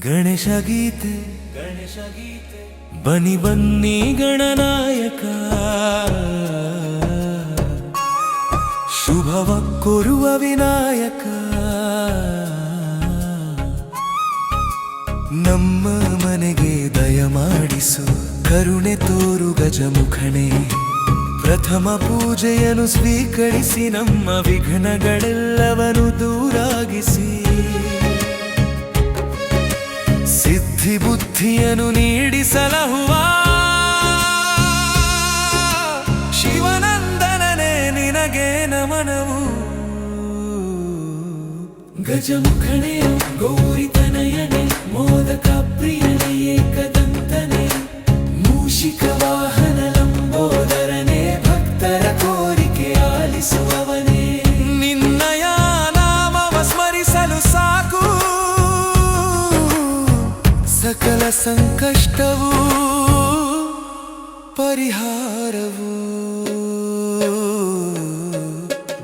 ಗಣೇಶ ಗೀತೆ ಗಣೇಶ ಗೀತೆ ಬನಿ ಬನ್ನಿ ಗಣನಾಯಕ. ಶುಭವ ಕೊರುವ ವಿನಾಯಕ. ನಮ್ಮ ಮನೆಗೆ ದಯ ಮಾಡಿಸು, ಕರುಣೆ ತೋರು ಗಜಮುಖಣೆ. ಪ್ರಥಮ ಪೂಜೆಯನ್ನು ಸ್ವೀಕರಿಸಿ, ನಮ್ಮ ವಿಘ್ನಗಳೆಲ್ಲವನ್ನು ದೂರಾಗಿಸಿ. ಸಿದ್ಧಿ ಬುದ್ಧಿಯನ್ನು ನೀಡಿ ಸಲಹುವ ಶಿವನಂದನನೇ ನಿನಗೆ ನಮನವು. ಗಜಮುಖಣೆಯ ಗೌರಿ ಸಕಲ ಸಂಕಷ್ಟವೂ ಪರಿಹಾರವು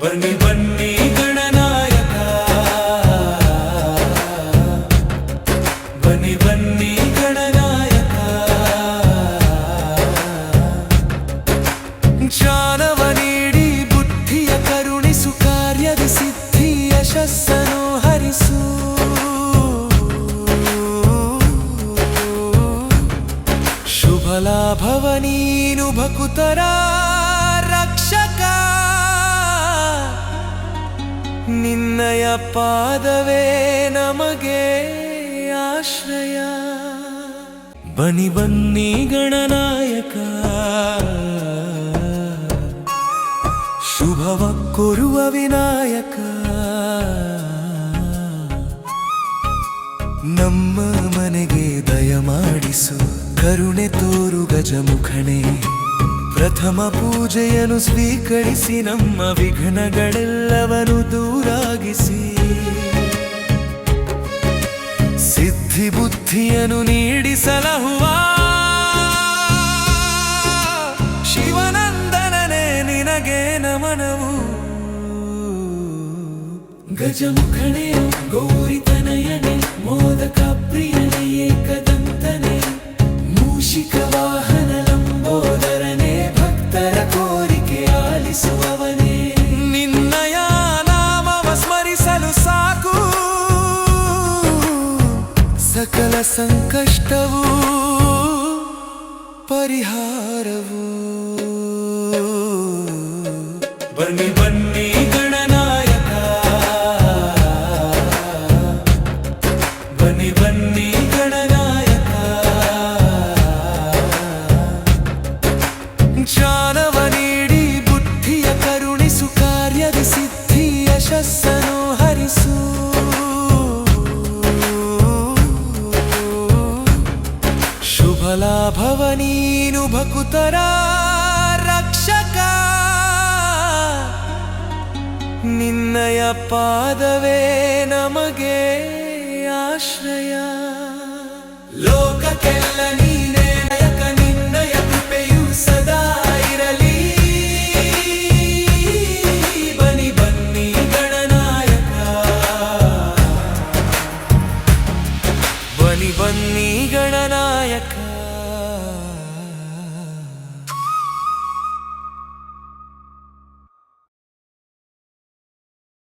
ಬನ್ನಿ ಬನ್ನಿ ಗಣನಾಯಕ ಬನ್ನಿ ಬನ್ನಿ ಗಣನಾಯಕ ಜ್ಞಾನವ ಭಕುತರ ರಕ್ಷಕ. ನಿನ್ನಯ ಪಾದವೇ ನಮಗೆ ಆಶ್ರಯ. ಬನಿ ಬನ್ನಿ ಗಣನಾಯಕ. ಶುಭವ ಕೊರುವ ವಿನಾಯಕ. ನಮ್ಮ ಮನೆಗೆ ದಯ ಮಾಡಿಸು ಕರುಣೆ ತೋರು ಗಜಮುಖಣೆ. ಪ್ರಥಮ ಪೂಜೆಯನ್ನು ಸ್ವೀಕರಿಸಿ ನಮ್ಮ ವಿಘ್ನಗಳೆಲ್ಲವನ್ನು ದೂರಾಗಿಸಿ. ಸಿದ್ಧಿ ಬುದ್ಧಿಯನ್ನು ನೀಡಿಸಲಹುವ ಶಿವನಂದನನೇ ನಿನಗೆ ನಮನವು. ಗಜಮುಖಣೆ ಗೌರಿತನಯನೆ ಮೋದಕ ಪ್ರಿಯನೆಯೇ ಏಕದಂತನೆ ಸಕಲ ಸಂಕಷ್ಟವೂ ಪರಿಹಾರವು. ಭಕುತರ ರಕ್ಷಕ. ನಿನ್ನಯ ಪಾದವೇ ನಮಗೆ ಆಶ್ರಯ. ಲೋಕಕ್ಕೆಲ್ಲ